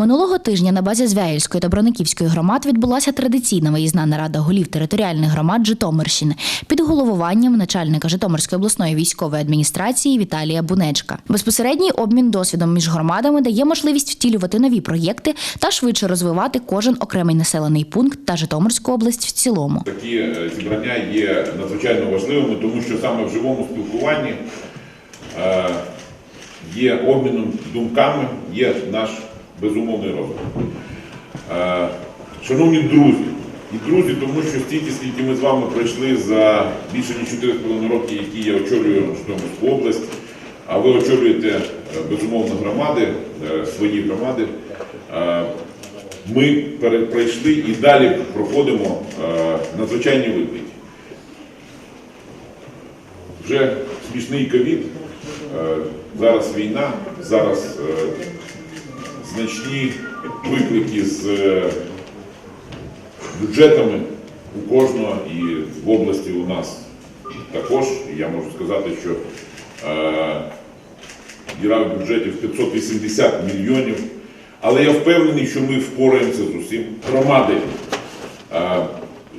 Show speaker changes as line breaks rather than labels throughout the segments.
Минулого тижня на базі Звяїльської та Брониківської громад відбулася традиційна виїзна нарада голів територіальних громад Житомирщини під головуванням начальника Житомирської обласної військової адміністрації Віталія Бунечка. Безпосередній обмін досвідом між громадами дає можливість втілювати нові проєкти та швидше розвивати кожен окремий населений пункт та Житомирську область в цілому.
Такі е, зібрання є надзвичайно важливими, тому що саме в живому спілкуванні е, є обміном думками, є наш безумовний розвиток. Е, Шановні друзі, і друзі, тому що стільки, скільки ми з вами пройшли за більше ніж 4,5 роки, які я очолюю Житомирську область, а ви очолюєте е, безумовно громади, е, свої громади. Ми пройшли і далі проходимо надзвичайні виклики. Вже смішний ковід, зараз війна, зараз значні виклики з е, бюджетами у кожного і в області у нас також. Я можу сказати, що е, діра в бюджеті в 580 мільйонів. Але я впевнений, що ми впораємося з усім. Громади е,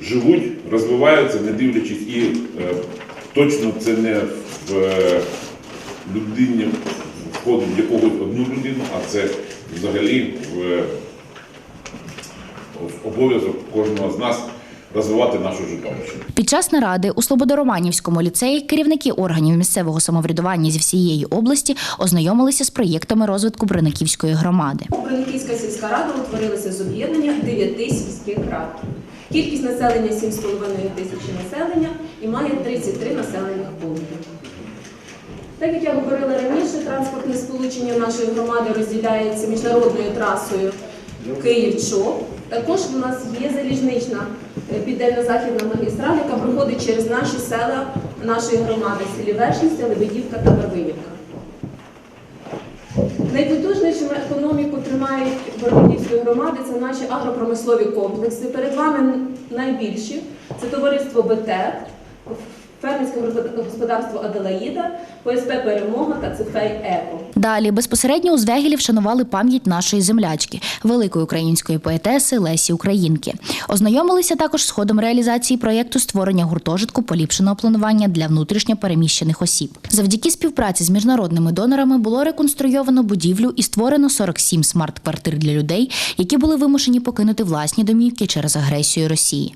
живуть, розвиваються, не дивлячись, і точно це не в людині входить в якогось одну людину, а це взагалі в е, обов'язок кожного з нас розвивати нашу Житомирщину.
Під час наради у Слободороманівському ліцеї керівники органів місцевого самоврядування зі всієї області ознайомилися з проєктами розвитку Брониківської громади.
Брониківська сільська рада утворилася з об'єднання 9 сільських рад. Кількість населення 7,5 тисячі населення і має 33 населених пункти. Так як я говорила раніше, транспортне сполучення нашої громади розділяється міжнародною трасою Київ-Чоп. Також у нас є залізнична е, південно-західна магістраль, яка проходить через наші села нашої громади селі Вершниця, Лебедівка та Барвинівка. Найпотужнішими економіку тримають Бородівської громади це наші агропромислові комплекси. Перед вами найбільші це товариство БТЕК, фермерське господарство Аделаїда, ПСП Перемога та Цефей Еко.
Далі безпосередньо у Звягілі вшанували пам'ять нашої землячки, великої української поетеси Лесі Українки. Ознайомилися також з ходом реалізації проєкту створення гуртожитку поліпшеного планування для внутрішньо переміщених осіб. Завдяки співпраці з міжнародними донорами було реконструйовано будівлю і створено 47 смарт-квартир для людей, які були вимушені покинути власні домівки через агресію Росії.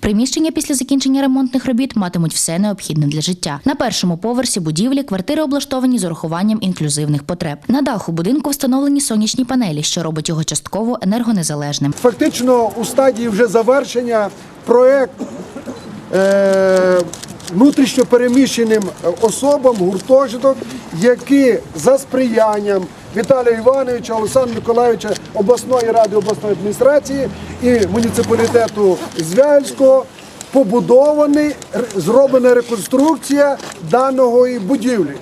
Приміщення після закінчення ремонтних робіт матимуть все необхідне для життя. На першому поверсі будівлі квартири облаштовані з урахуванням інклюзивних потреб. На даху будинку встановлені сонячні панелі, що робить його частково енергонезалежним.
Фактично у стадії вже завершення проект е, внутрішньо переміщеним особам гуртожиток, які за сприянням Віталія Івановича, Олександра Миколаївича, обласної ради, обласної адміністрації і муніципалітету Звяльського побудований, зроблена реконструкція даної будівлі.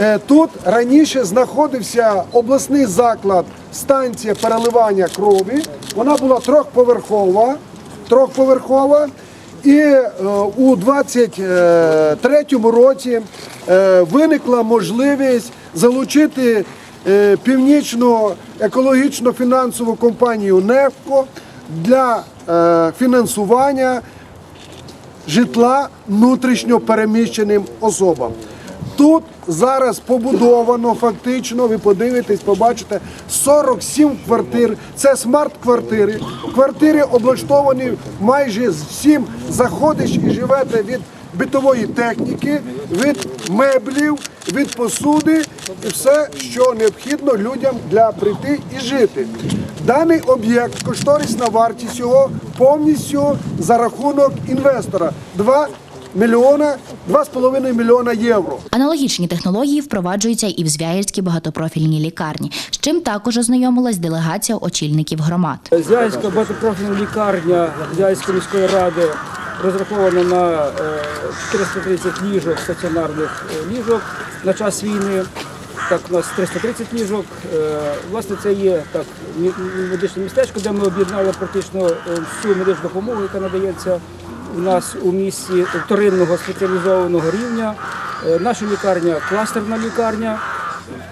Е, Тут раніше знаходився обласний заклад, станція переливання крові. Вона була трьохповерхова, трьохповерхова. І е, у 23-му році е, виникла можливість залучити північну екологічну фінансову компанію «Нефко» для фінансування житла внутрішньо переміщеним особам. Тут зараз побудовано фактично, ви подивитесь, побачите 47 квартир. Це смарт-квартири. Квартири облаштовані майже всім. Заходиш і живете від битової техніки, від меблів, від посуди і все, що необхідно людям для прийти і жити. Даний об'єкт, кошторисна вартість його повністю за рахунок інвестора 2 мільйона, 2,5 мільйона євро.
Аналогічні технології впроваджуються і в Звягільській багатопрофільній лікарні, з чим також ознайомилась делегація очільників громад.
Зв'язка багатопрофільна лікарня Зв'язької міської ради розрахована на е, 430 ліжок стаціонарних е, ліжок на час війни. Так, у нас 330 ліжок. Е, Власне, це є так медичне містечко, де ми об'єднали практично е, всю медичну допомогу, яка надається у нас у місті вторинного спеціалізованого рівня. Е, Наша лікарня кластерна лікарня.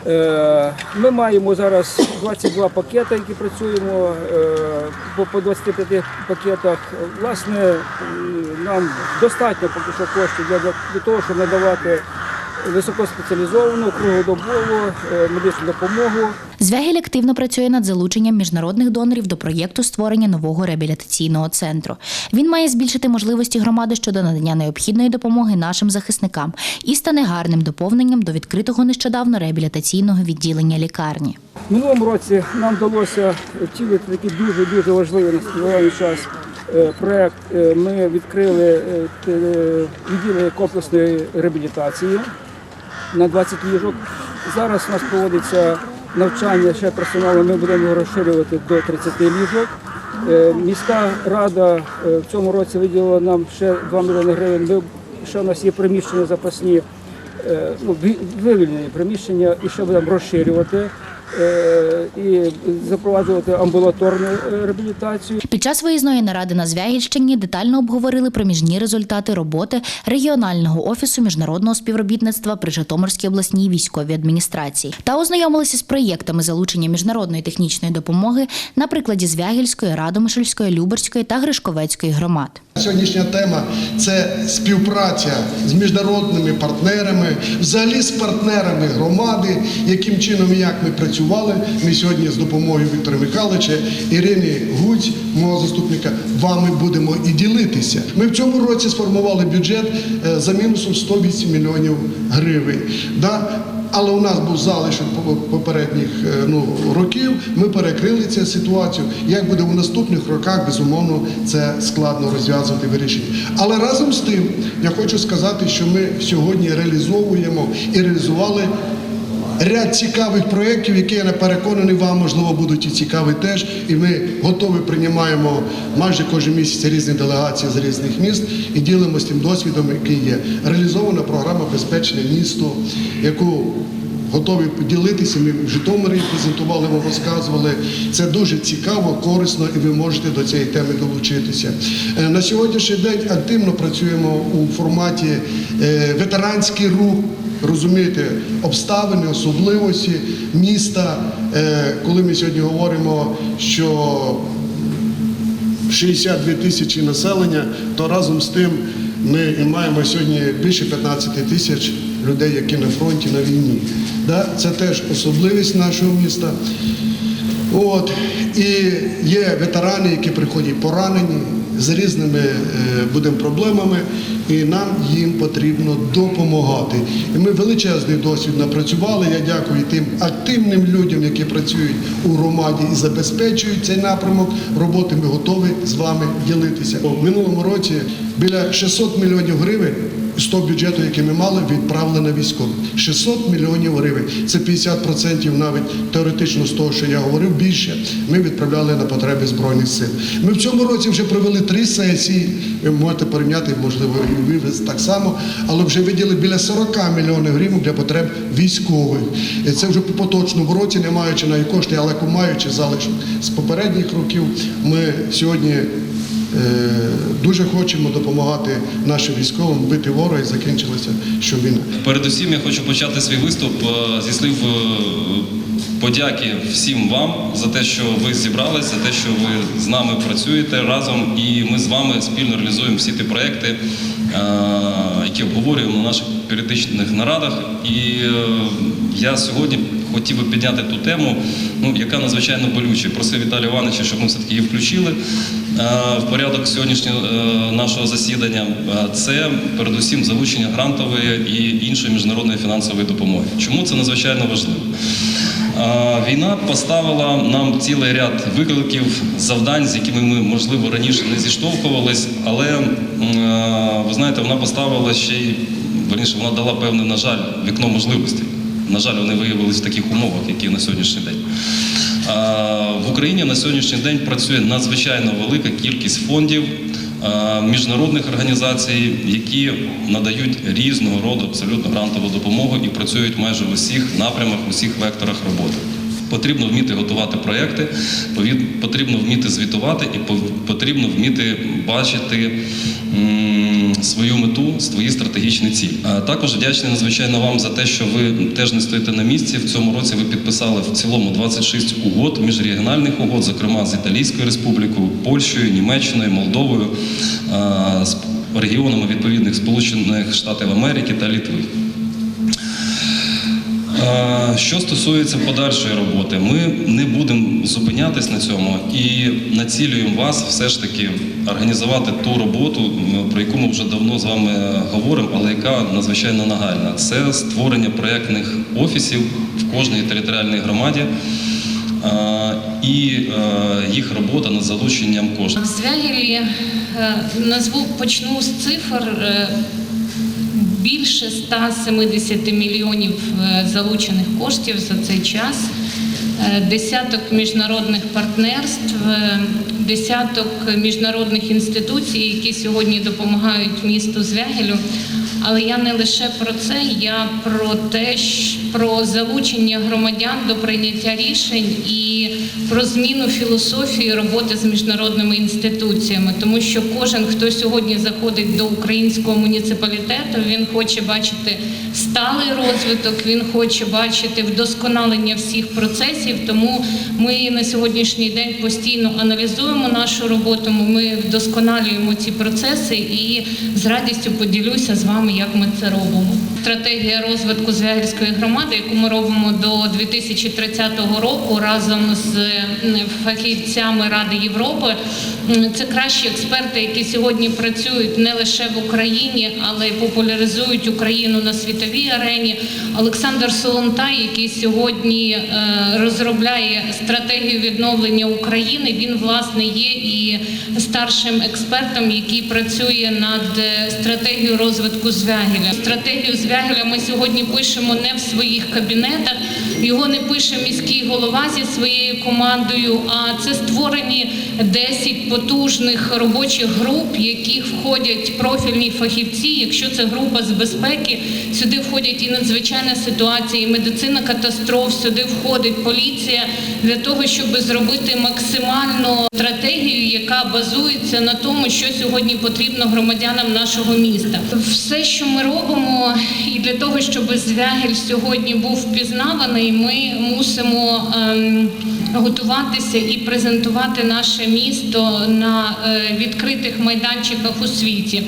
Е, Ми маємо зараз 22 пакети, які працюємо е, по- по 25 пакетах. Власне, нам достатньо поки що коштів для того, щоб надавати високоспеціалізовану, круглодобову е, медичну допомогу.
Звягіль активно працює над залученням міжнародних донорів до проєкту створення нового реабілітаційного центру. Він має збільшити можливості громади щодо надання необхідної допомоги нашим захисникам і стане гарним доповненням до відкритого нещодавно реабілітаційного відділення лікарні.
В минулому році нам вдалося втілити такий дуже дуже важливий на час е, проект. Е, Ми відкрили відділення комплексної реабілітації на 20 ліжок. Зараз у нас проводиться навчання ще персоналу. Ми будемо його розширювати до 30 ліжок. Е, Міська рада е, в цьому році виділила нам ще 2 мільйони гривень. Ми ще у нас є приміщення запасні, е, ну, вивільнені приміщення, і ще будемо розширювати і запроваджувати амбулаторну е, реабілітацію.
Під час виїзної наради на Звягільщині детально обговорили проміжні результати роботи регіонального офісу міжнародного співробітництва при Житомирській обласній військовій адміністрації та ознайомилися з проєктами залучення міжнародної технічної допомоги на прикладі Звягільської, Радомишльської, Люберської та Гришковецької громад.
Сьогоднішня тема це співпраця з міжнародними партнерами, взагалі з партнерами громади, яким чином і як ми працювали. Ми сьогодні з допомогою Віктора Михайловича, Ірини Гуць, мого заступника, вами будемо і ділитися. Ми в цьому році сформували бюджет е, за мінусом 108 мільйонів гривень. Але у нас був залишок по- попередніх е, ну, років. Ми перекрили цю ситуацію. Як буде у наступних роках, безумовно, це складно розв'язувати вирішення. Але разом з тим я хочу сказати, що ми сьогодні реалізовуємо і реалізували. Ряд цікавих проєктів, які я не переконаний, вам можливо будуть і цікаві теж. І ми готові приймаємо майже кожен місяць різні делегації з різних міст і ділимося тим досвідом, який є. Реалізована програма Безпечне місто, яку готові поділитися. Ми в Житомирі презентували, вам розказували. Це дуже цікаво, корисно, і ви можете до цієї теми долучитися. Е, На сьогоднішній день активно працюємо у форматі е, ветеранський рух. Розумієте, обставини, особливості міста. Е, Коли ми сьогодні говоримо, що 62 тисячі населення, то разом з тим ми маємо сьогодні більше 15 тисяч людей, які на фронті на війні. Це теж особливість нашого міста. От. І є ветерани, які приходять поранені з різними е, будемо проблемами, і нам їм потрібно допомагати. І ми величезний досвід напрацювали. Я дякую тим активним людям, які працюють у громаді і забезпечують цей напрямок роботи. Ми готові з вами ділитися. У минулому році біля 600 мільйонів гривень з того бюджету, який ми мали, відправили на військових. 600 мільйонів гривень. Це 50% навіть теоретично з того, що я говорив, більше ми відправляли на потреби Збройних сил. Ми в цьому році вже провели три сесії. Ви можете порівняти, можливо, і ви так само, але вже виділили біля 40 мільйонів гривень для потреб військових. І це вже по поточному році, не маючи на кошти, але маючи залишок з попередніх років, ми сьогодні. Е, Дуже хочемо допомагати нашим військовим бити ворога і закінчилася що війна.
Передусім я хочу почати свій виступ е, зі слів е, подяки всім вам за те, що ви зібрались, за те, що ви з нами працюєте разом, і ми з вами спільно реалізуємо всі ті проекти, які обговорюємо на наших періодичних нарадах. І е, я сьогодні хотів би підняти ту тему, ну яка надзвичайно болюча. Просив Віталія Івановича, щоб ми все таки її включили е, в порядок сьогоднішнього е, нашого засідання. Е, Це передусім залучення грантової і іншої міжнародної фінансової допомоги. Чому це надзвичайно важливо? Війна поставила нам цілий ряд викликів, завдань, з якими ми, можливо, раніше не зіштовхувались, але е, ви знаєте, вона поставила ще й верніше, вона дала певне, на жаль, вікно можливостей. На жаль, вони виявилися в таких умовах, які на сьогоднішній день. В Україні на сьогоднішній день працює надзвичайно велика кількість фондів, міжнародних організацій, які надають різного роду абсолютно грантову допомогу і працюють майже в усіх напрямах, в усіх векторах роботи. Потрібно вміти готувати проекти, потрібно вміти звітувати і потрібно вміти бачити свою мету, свої стратегічні цілі. Також вдячний надзвичайно вам за те, що ви теж не стоїте на місці. В цьому році ви підписали в цілому 26 угод, міжрегіональних угод, зокрема з Італійською республікою, Польщею, Німеччиною, Молдовою, з регіонами відповідних Сполучених Штатів Америки та Літви. Е, Що стосується подальшої роботи, ми не будемо зупинятись на цьому і націлюємо вас все ж таки організувати ту роботу, про яку ми вже давно з вами говоримо, але яка надзвичайно нагальна. Це створення проєктних офісів в кожній територіальній громаді е, і е, їх робота над залученням коштів.
В Звягілі е, назву почну з цифр. Більше 170 мільйонів е, залучених коштів за цей час, е, десяток міжнародних партнерств, е, десяток міжнародних інституцій, які сьогодні допомагають місту Звягілю. Але я не лише про це, я про те, про залучення громадян до прийняття рішень і про зміну філософії роботи з міжнародними інституціями, тому що кожен, хто сьогодні заходить до українського муніципалітету, він хоче бачити сталий розвиток, він хоче бачити вдосконалення всіх процесів. Тому ми на сьогоднішній день постійно аналізуємо нашу роботу. Ми вдосконалюємо ці процеси і з радістю поділюся з вами, як ми це робимо. Стратегія розвитку Звягільської громади, яку ми робимо до 2030 року разом з фахівцями Ради Європи. Це кращі експерти, які сьогодні працюють не лише в Україні, але й популяризують Україну на світовій арені. Олександр Солонтай, який сьогодні е, розробляє стратегію відновлення України, він власне є і старшим експертом, який працює над е, стратегією розвитку Звягіля. Стратегію Звягіля ми сьогодні пишемо не в своїх кабінетах. Його не пише міський голова зі своєю командою, а це створені 10 потужних робочих груп, в яких входять профільні фахівці. Якщо це група з безпеки, сюди входять і надзвичайна ситуація, і медицина катастроф, сюди входить поліція для того, щоб зробити максимальну стратегію, яка базується на тому, що сьогодні потрібно громадянам нашого міста. Все, що ми робимо, і для того, щоб Звягель сьогодні був впізнаваний, ми мусимо ем, готуватися і презентувати наше місто на е, відкритих майданчиках у світі.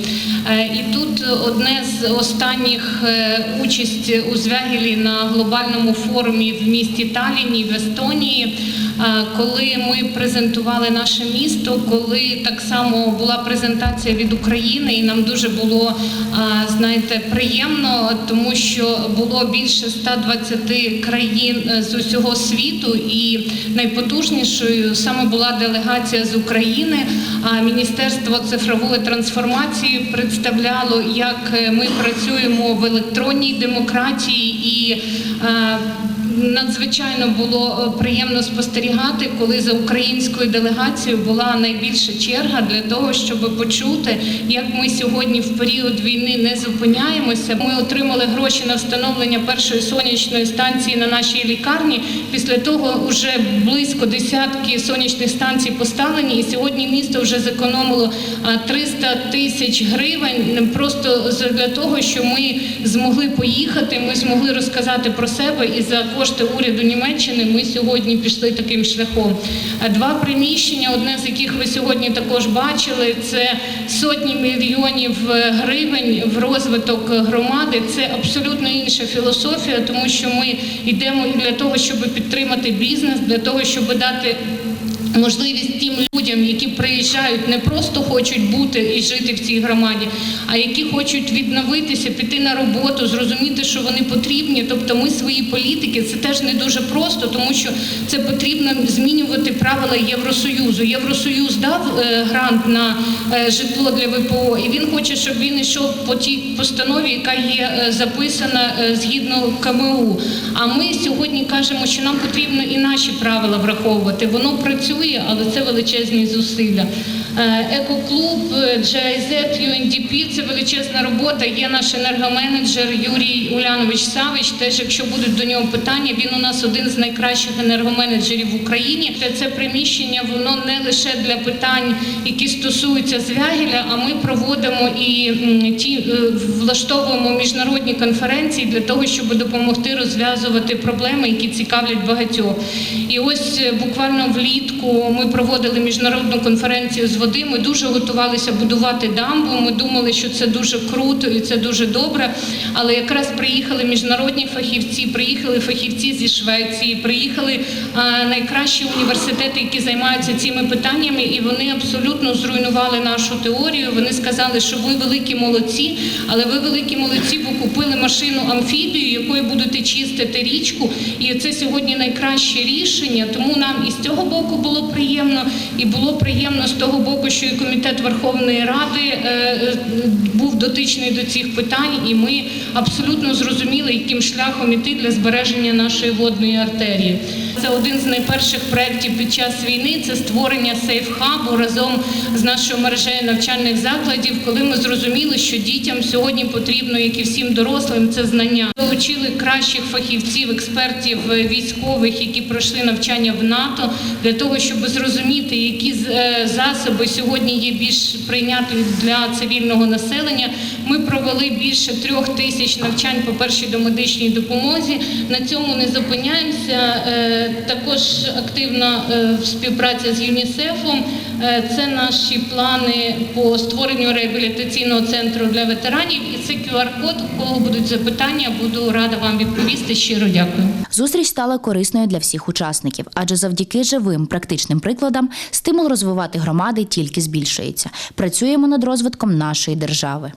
Е, і тут одне з останніх е, участь у Звягілі на глобальному форумі в місті Таліні в Естонії. Е, Коли ми презентували наше місто, коли так само була презентація від України, і нам дуже було е, знаєте приємно, тому що було більше 120 країн е, з усього світу, і найпотужнішою саме була делегація з України. А Міністерство цифрової трансформації представляло, як е, ми працюємо в електронній демократії і. Надзвичайно було е, приємно спостерігати, коли за українською делегацією була найбільша черга для того, щоб почути, як ми сьогодні в період війни не зупиняємося. Ми отримали гроші на встановлення першої сонячної станції на нашій лікарні. Після того вже близько десятки сонячних станцій поставлені, і сьогодні місто вже зекономило а, 300 тисяч гривень просто для того, що ми змогли поїхати. Ми змогли розказати про себе і за кошти уряду Німеччини ми сьогодні пішли таким шляхом. Два приміщення, одне з яких ви сьогодні також бачили, це сотні мільйонів е, гривень в розвиток громади. Це абсолютно інша філософія, тому що ми йдемо для того, щоб підтримати бізнес, для того, щоб дати. Можливість тим людям, які приїжджають, не просто хочуть бути і жити в цій громаді, а які хочуть відновитися, піти на роботу, зрозуміти, що вони потрібні. Тобто, ми свої політики це теж не дуже просто, тому що це потрібно змінювати правила Євросоюзу. Євросоюз дав е, грант на е, житло для ВПО, і він хоче, щоб він йшов по тій постанові, яка є е, записана згідно КМУ. А ми сьогодні кажемо, що нам потрібно і наші правила враховувати. Воно працює, але це величезні зусилля. Е, Екоклуб, е, GIZ, UNDP – це величезна робота. Є наш енергоменеджер Юрій Улянович Савич. Теж, якщо будуть до нього питання, він у нас один з найкращих енергоменеджерів в Україні. Це приміщення воно не лише для питань, які стосуються Звягеля, а ми проводимо і ті е, влаштовуємо міжнародні конференції для того, щоб допомогти розв'язувати проблеми, які цікавлять багатьох. І ось буквально влітку ми проводили міжнародну конференцію з води. Ми дуже готувалися будувати дамбу. Ми думали, що це дуже круто і це дуже добре. Але якраз приїхали міжнародні фахівці, приїхали фахівці зі Швеції, приїхали найкращі університети, які займаються цими питаннями, і вони абсолютно зруйнували нашу теорію. Вони сказали, що ви великі молодці, але ви великі молодці, бо купили машину амфібію, якою будете чистити річку. І це сьогодні найкраще рішення. Тому нам і з цього боку було приємно, і було приємно з того боку, що і комітет Верховної Ради е, е, був дотичний до цих питань, і ми абсолютно зрозуміли, яким шляхом іти для збереження нашої водної артерії. Це один з найперших проєктів під час війни. Це створення сейф-хабу разом з нашою мережею навчальних закладів, коли ми зрозуміли, що дітям сьогодні потрібно, як і всім дорослим, це знання. Долучили кращих фахівців, експертів, е, військових, які пройшли навчання в НАТО, для того, щоб зрозуміти, які з- е, засоби сьогодні є більш прийнятні для цивільного населення. Ми провели більше трьох тисяч навчань по першій домедичній допомозі. На цьому не зупиняємося. Е, Також активна е, співпраця з ЮНІСЕФом. Е, Це наші плани по створенню реабілітаційного центру для ветеранів. І це QR-код. У кого будуть запитання, буду рада вам відповісти. Щиро дякую.
Зустріч стала корисною для всіх учасників, адже завдяки живим практичним прикладам стимул розвивати громади тільки збільшується. Працюємо над розвитком нашої держави.